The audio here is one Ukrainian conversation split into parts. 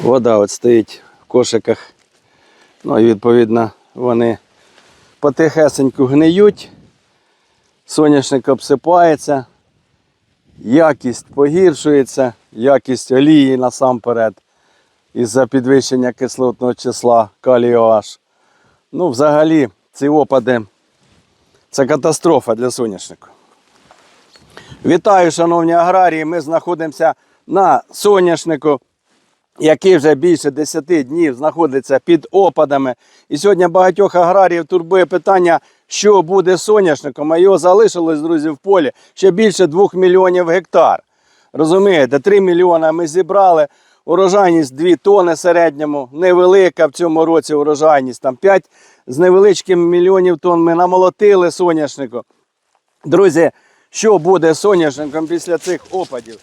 Вода от стоїть в кошиках. Ну і відповідно вони потихесеньку гниють, соняшник обсипається, якість погіршується, якість олії насамперед із-за підвищення кислотного числа калію H. Ну, взагалі, ці опади це катастрофа для соняшнику. Вітаю, шановні аграрії! Ми знаходимося на соняшнику, який вже більше 10 днів знаходиться під опадами. І сьогодні багатьох аграріїв турбує питання, що буде соняшником, а його залишилось, друзі, в полі ще більше 2 мільйонів гектар. Розумієте, 3 мільйони ми зібрали. Урожайність 2 тони середньому, невелика в цьому році урожайність. Там 5 з невеличким мільйонів тонн ми намолотили соняшнику. Друзі, що буде соняшником після цих опадів?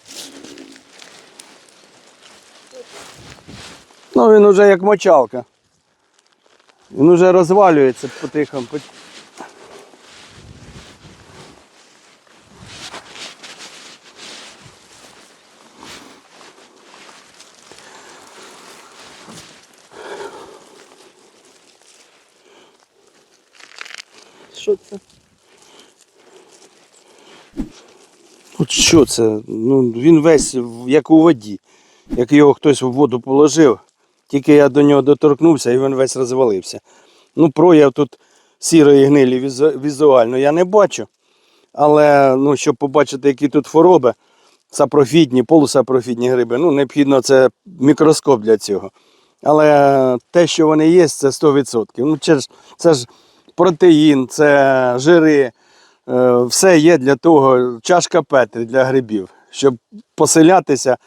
Ну, він уже як мочалка. Він уже розвалюється потихом. пот- Що це? От що це? Ну, він весь як у воді. Як його хтось в воду положив, тільки я до нього доторкнувся і він весь розвалився. Ну, прояв тут сірої гнилі візуально я не бачу. Але ну, щоб побачити, які тут хвороби, сапрофітні, полусапрофітні гриби, ну, необхідно це мікроскоп для цього. Але те, що вони є, це 100%. Ну, це, ж, це ж протеїн, це жири, е, все є для того, чашка Петри для грибів, щоб поселятися.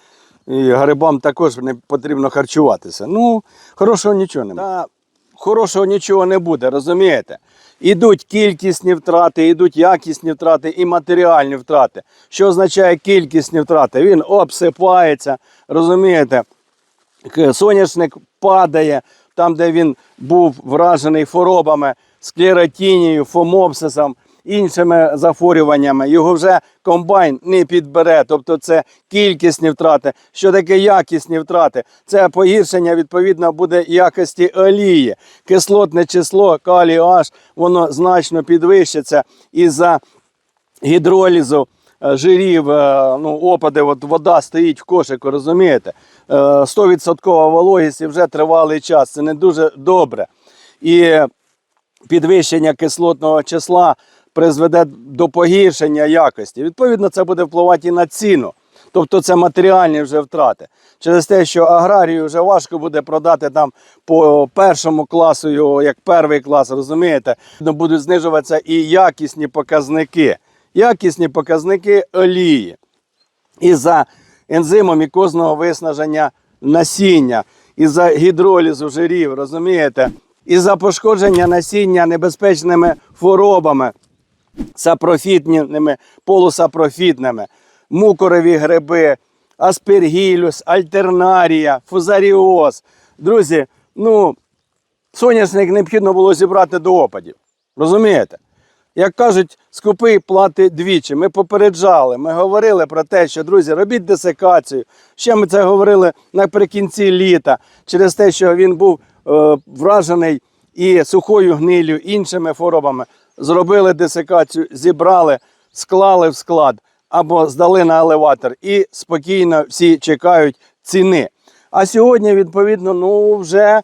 І грибам також не потрібно харчуватися. Ну, хорошого нічого немає. Та, хорошого нічого не буде, розумієте? Ідуть кількісні втрати, ідуть якісні втрати і матеріальні втрати. Що означає кількісні втрати? Він обсипається, розумієте? Соняшник падає там, де він був вражений хворобами, склеротінією, фомопсисом, іншими захворюваннями. Його вже комбайн не підбере. Тобто це кількісні втрати. Що таке якісні втрати? Це погіршення відповідно буде якості олії. Кислотне число калію H, воно значно підвищиться із-за гідролізу е, жирів, е, ну, опади, от вода стоїть в кошику, розумієте? Е, 100% вологість і вже тривалий час. Це не дуже добре. І підвищення кислотного числа призведе до погіршення якості. Відповідно, це буде впливати і на ціну. Тобто це матеріальні вже втрати. Через те, що аграрію вже важко буде продати там по першому класу його, як перший клас, розумієте, Ну, будуть знижуватися і якісні показники. Якісні показники олії. Із-за ензимомікозного виснаження насіння, із-за гідролізу жирів, розумієте? Із-за пошкодження насіння небезпечними хворобами, сапрофітними, полусапрофітними, мукорові гриби, аспергілюс, альтернарія, фузаріоз. Друзі, ну, соняшник необхідно було зібрати до опадів. Розумієте? Як кажуть, скупий плати двічі. Ми попереджали, ми говорили про те, що, друзі, робіть десикацію. Ще ми це говорили наприкінці літа, через те, що він був е, вражений і сухою гнилю, іншими хворобами. Зробили десикацію, зібрали, склали в склад або здали на елеватор і спокійно всі чекають ціни. А сьогодні, відповідно, ну вже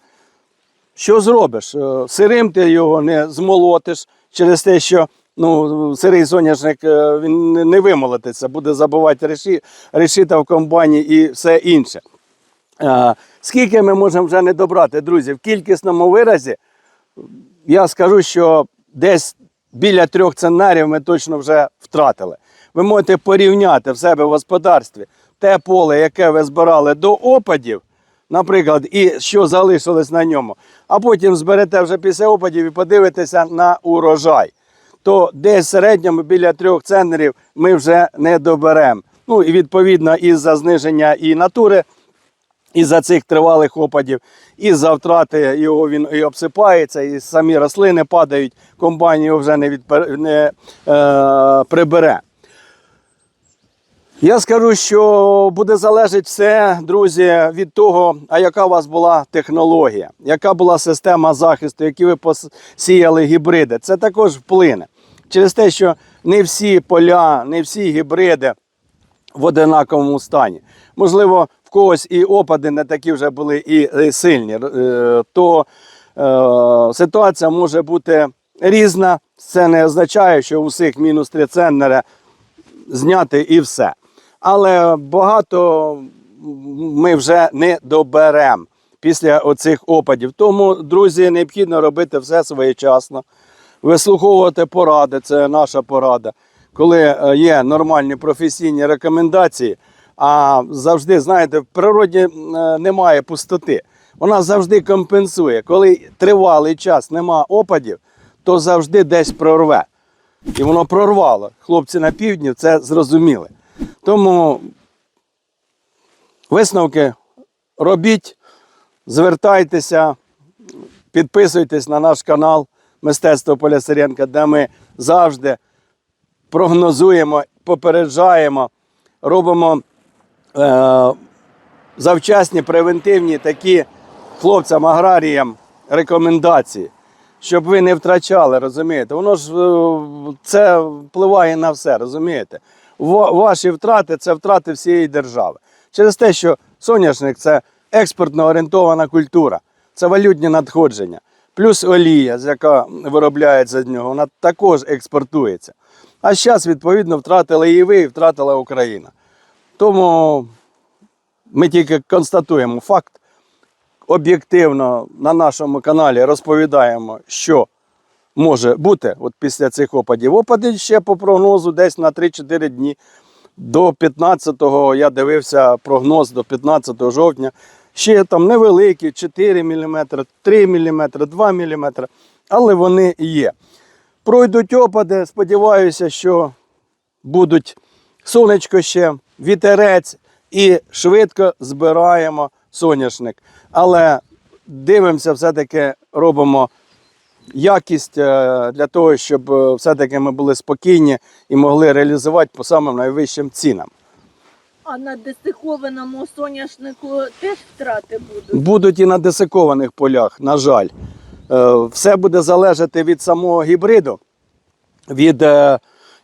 що зробиш? Е, Сирим ти його не змолотиш через те, що ну, сирий соняшник е, він не- вимолотиться, буде забувати реші, решита в комбайні і все інше. Е, Скільки ми можемо вже не добрати, друзі? В кількісному виразі я скажу, що десь біля трьох сценаріїв ми точно вже втратили. Ви можете порівняти в себе в господарстві те поле, яке ви збирали до опадів, наприклад, і що залишилось на ньому, а потім зберете вже після опадів і подивитеся на урожай. То десь в середньому біля трьох центнерів ми вже не доберемо. Ну і відповідно із-за зниження і натури із-за цих тривалих опадів, із-за втрати його він і обсипається, і самі рослини падають, комбайн його вже не, відпер... не е, прибере. Я скажу, що буде залежати все, друзі, від того, а яка у вас була технологія, яка була система захисту, які ви посіяли гібриди. Це також вплине. Через те, що не всі поля, не всі гібриди в одинаковому стані. Можливо, когось і опади не такі вже були і сильні, е, то е, ситуація може бути різна. Це не означає, що у всіх мінус 3 центнери зняти і все. Але багато ми вже не доберемо після оцих опадів. Тому, друзі, необхідно робити все своєчасно, вислуховувати поради, це наша порада. Коли е, є нормальні професійні рекомендації, а завжди, знаєте, в природі е, немає пустоти. Вона завжди компенсує. Коли тривалий час нема опадів, то завжди десь прорве. І воно прорвало. Хлопці на півдні це зрозуміли. Тому висновки робіть, звертайтеся, підписуйтесь на наш канал Мистецтво Поля Сиренка, де ми завжди прогнозуємо, попереджаємо, робимо завчасні превентивні такі хлопцям, аграріям рекомендації, щоб ви не втрачали, розумієте? Воно ж е, це впливає на все, розумієте? Ваші втрати це втрати всієї держави. Через те, що соняшник це експортно орієнтована культура, це валютні надходження. Плюс олія, яка виробляється з нього, вона також експортується. А зараз, відповідно, втратили і ви, і втратила Україна. Тому ми тільки констатуємо факт. Об'єктивно на нашому каналі розповідаємо, що може бути от після цих опадів. Опади ще по прогнозу десь на 3-4 дні. До 15-го я дивився прогноз до 15 жовтня. Ще там невеликі 4 мм, 3 мм, 2 мм, але вони є. Пройдуть опади, сподіваюся, що будуть сонечко ще, вітерець і швидко збираємо соняшник. Але дивимося, все-таки робимо якість е, для того, щоб е, все-таки ми були спокійні і могли реалізувати по самим найвищим цінам. А на десихованому соняшнику теж втрати будуть. Будуть і на десикованих полях, на жаль. Е, Все буде залежати від самого гібриду, від,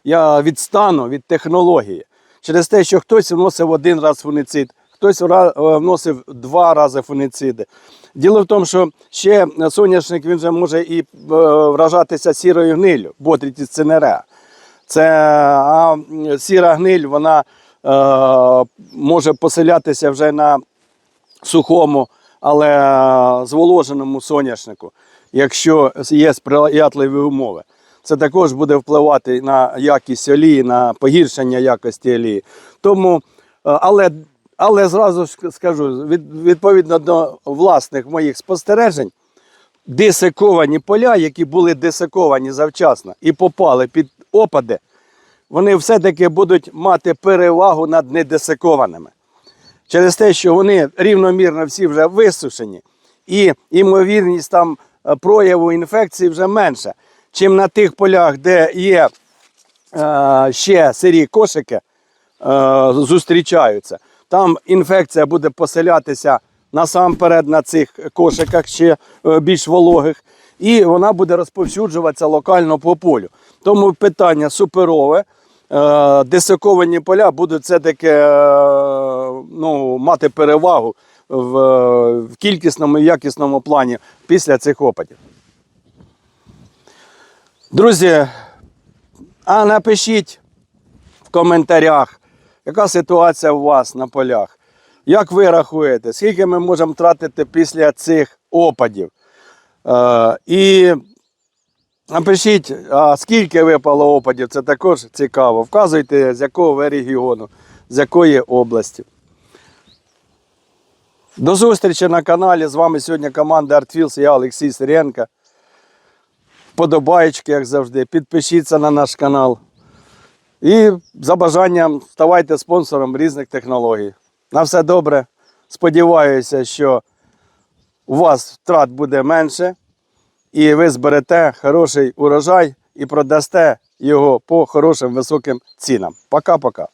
я, від стану, від технології. Через те, що хтось вносив один раз фунгіцид, хтось е, вносив два рази фунгіциди. Діло в тому, що ще соняшник він же може і е, вражатися сірою гнилю, ботрітіс цинереа. Це а сіра гниль, вона е, може поселятися вже на сухому, але зволоженому соняшнику, якщо є сприятливі умови. Це також буде впливати на якість олії, на погіршення якості олії. Тому, е, але, але зразу скажу, від, відповідно до власних моїх спостережень, десиковані поля, які були десиковані завчасно і попали під опади, вони все-таки будуть мати перевагу над недесикованими. Через те, що вони рівномірно всі вже висушені, і ймовірність там е, прояву інфекції вже менша, чим на тих полях, де є е, ще сирі кошики, е, зустрічаються. Там інфекція буде поселятися насамперед на цих кошиках ще е, більш вологих, і вона буде розповсюджуватися локально по полю. Тому питання суперове. Е, Десиковані поля будуть все-таки е, ну, мати перевагу в, кількісному і якісному плані після цих опадів. Друзі, а напишіть в коментарях, яка ситуація у вас на полях. Як ви рахуєте, скільки ми можемо тратити після цих опадів? Е, і напишіть, а скільки випало опадів, це також цікаво. Вказуйте, з якого ви регіону, з якої області. До зустрічі на каналі. З вами сьогодні команда ArtFields, я Олексій Сиренко. Подобаєчки, як завжди. Підпишіться на наш канал. І за бажанням ставайте спонсором різних технологій. На все добре. Сподіваюся, що у вас втрат буде менше, і ви зберете хороший урожай і продасте його по хорошим високим цінам. Пока-пока.